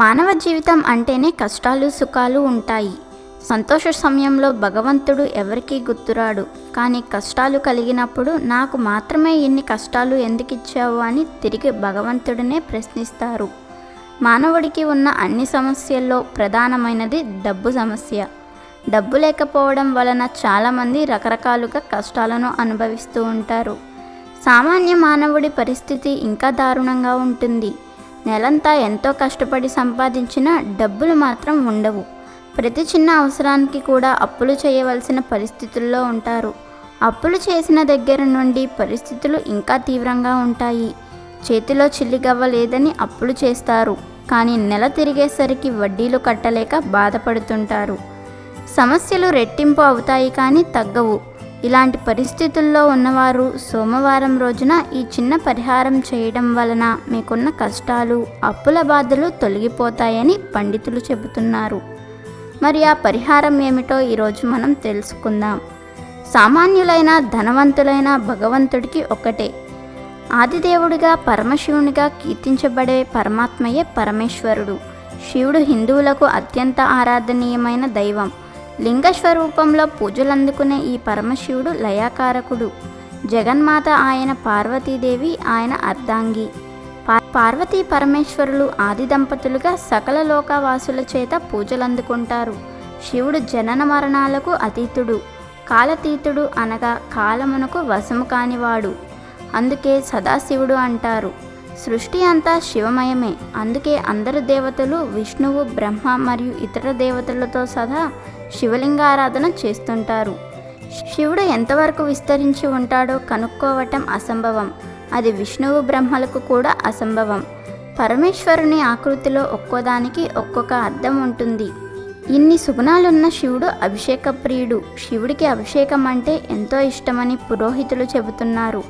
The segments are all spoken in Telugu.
మానవ జీవితం అంటేనే కష్టాలు సుఖాలు ఉంటాయి. సంతోష సమయంలో భగవంతుడు ఎవరికీ గుర్తురాడు. కానీ కష్టాలు కలిగినప్పుడు నాకు మాత్రమే ఇన్ని కష్టాలు ఎందుకు ఇచ్చావు అని తిరిగి భగవంతుడినే ప్రశ్నిస్తారు. మానవుడికి ఉన్న అన్ని సమస్యల్లో ప్రధానమైనది డబ్బు సమస్య. డబ్బు లేకపోవడం వలన చాలామంది రకరకాలుగా కష్టాలను అనుభవిస్తూ ఉంటారు. సామాన్య మానవుడి పరిస్థితి ఇంకా దారుణంగా ఉంటుంది. నెలంతా ఎంతో కష్టపడి సంపాదించిన డబ్బులు మాత్రం ఉండవు. ప్రతి చిన్న అవసరానికి కూడా అప్పులు చేయవలసిన పరిస్థితుల్లో ఉంటారు. అప్పులు చేసిన దగ్గర నుండి పరిస్థితులు ఇంకా తీవ్రంగా ఉంటాయి. చేతిలో చిల్లిగవ్వ లేదని అప్పులు చేస్తారు. కానీ నెల తిరిగేసరికి వడ్డీలు కట్టలేక బాధపడుతుంటారు. సమస్యలు రెట్టింపు అవుతాయి కానీ తగ్గవు. ఇలాంటి పరిస్థితుల్లో ఉన్నవారు సోమవారం రోజున ఈ చిన్న పరిహారం చేయడం వలన మీకున్న కష్టాలు అప్పుల బాధలు తొలగిపోతాయని పండితులు చెబుతున్నారు. మరి ఆ పరిహారం ఏమిటో ఈరోజు మనం తెలుసుకుందాం. సామాన్యులైన ధనవంతులైన భగవంతుడికి ఒకటే. ఆదిదేవుడిగా పరమశివునిగా కీర్తించబడే పరమాత్మయే పరమేశ్వరుడు. శివుడు హిందువులకు అత్యంత ఆరాధనీయమైన దైవం. లింగ స్వరూపంలో పూజలందుకునే ఈ పరమశివుడు లయాకారకుడు. జగన్మాత ఆయన పార్వతీదేవి ఆయన అర్ధాంగి. పా- పార్వతీ పరమేశ్వరులు ఆది దంపతులుగా సకల లోకవాసుల చేత పూజలు అందుకుంటారు శివుడు జనన మరణాలకు అతీతుడు. కాలతీతుడు అనగా కాలమునకు వశము కానివాడు. అందుకే సదాశివుడు అంటారు. సృష్టి అంతా శివమయమే. అందుకే అందరు దేవతలు విష్ణువు బ్రహ్మ మరియు ఇతర దేవతలతో సదా శివలింగారాధన చేస్తుంటారు. శివుడు ఎంతవరకు విస్తరించి ఉంటాడో కనుక్కోవటం అసంభవం. అది విష్ణువు బ్రహ్మలకు కూడా అసంభవం. పరమేశ్వరుని ఆకృతిలో ఒక్కోదానికి ఒక్కొక్క అర్థం ఉంటుంది. ఇన్ని సుగుణాలున్న శివుడు అభిషేక ప్రియుడు శివుడికి అభిషేకం అంటే ఎంతో ఇష్టమని పురోహితులు చెబుతున్నారు.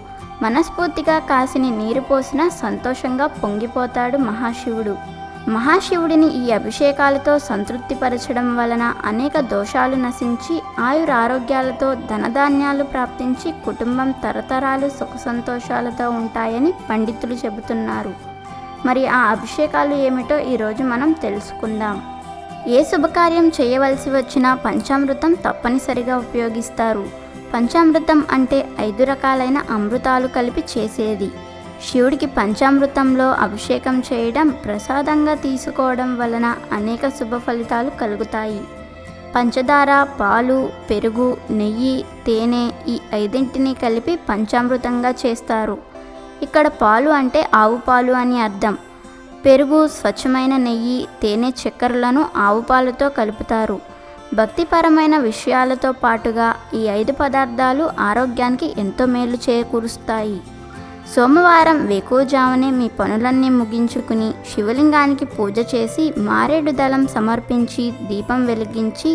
మనస్ఫూర్తిగా కాసిని నీరు పోసినా సంతోషంగా పొంగిపోతాడు మహాశివుడు. మహాశివుడిని ఈ అభిషేకాలతో సంతృప్తిపరచడం వలన అనేక దోషాలు నశించి ఆయురారోగ్యాలతో ధనధాన్యాలు ప్రాప్తించి కుటుంబం తరతరాలు సుఖ సంతోషాలతో ఉంటాయని పండితులు చెబుతున్నారు. మరి ఆ అభిషేకాలు ఏమిటో ఈరోజు మనం తెలుసుకుందాం. ఏ శుభకార్యం చేయవలసి వచ్చినా పంచామృతం తప్పనిసరిగా ఉపయోగిస్తారు. పంచామృతం అంటే ఐదు రకాలైన అమృతాలు కలిపి చేసేది. శివుడికి పంచామృతంలో అభిషేకం చేయడం ప్రసాదంగా తీసుకోవడం వలన అనేక శుభ ఫలితాలు కలుగుతాయి. పంచదార పాలు పెరుగు నెయ్యి తేనె ఈ ఐదింటిని కలిపి పంచామృతంగా చేస్తారు. ఇక్కడ పాలు అంటే ఆవు పాలు అని అర్థం. పెరుగు స్వచ్ఛమైన నెయ్యి తేనె చక్కెరలను ఆవు పాలతో కలుపుతారు. భక్తిపరమైన విషయాలతో పాటుగా ఈ ఐదు పదార్థాలు ఆరోగ్యానికి ఎంతో మేలు చేకూరుస్తాయి. సోమవారం వేకోజామునే మీ పనులన్నీ ముగించుకుని శివలింగానికి పూజ చేసి మారేడు దళం సమర్పించి దీపం వెలిగించి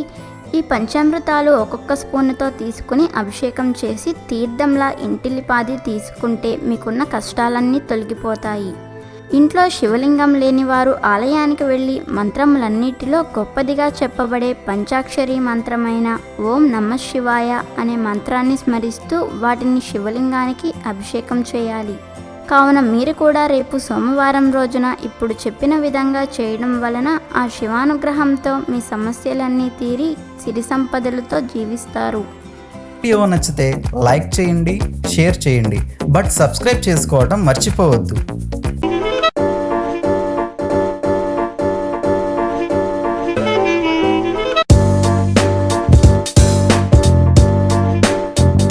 ఈ పంచామృతాలు ఒక్కొక్క స్పూన్తో తీసుకుని అభిషేకం చేసి తీర్థంలా ఇంటిలిపాది తీసుకుంటే మీకున్న కష్టాలన్నీ తొలగిపోతాయి. ఇంట్లో శివలింగం లేనివారు ఆలయానికి వెళ్ళి మంత్రములన్నిటిలో గొప్పదిగా చెప్పబడే పంచాక్షరి మంత్రమైన ఓం నమ శివాయ అనే మంత్రాన్ని స్మరిస్తూ వాటిని శివలింగానికి అభిషేకం చేయాలి. కావున మీరు కూడా రేపు సోమవారం రోజున ఇప్పుడు చెప్పిన విధంగా చేయడం వలన ఆ శివానుగ్రహంతో మీ సమస్యలన్నీ తీరి సిరి సంపదలతో జీవిస్తారు. వీడియో నచ్చితే లైక్ చేయండి షేర్ చేయండి బట్ సబ్స్క్రైబ్ చేసుకోవడం మర్చిపోవద్దు.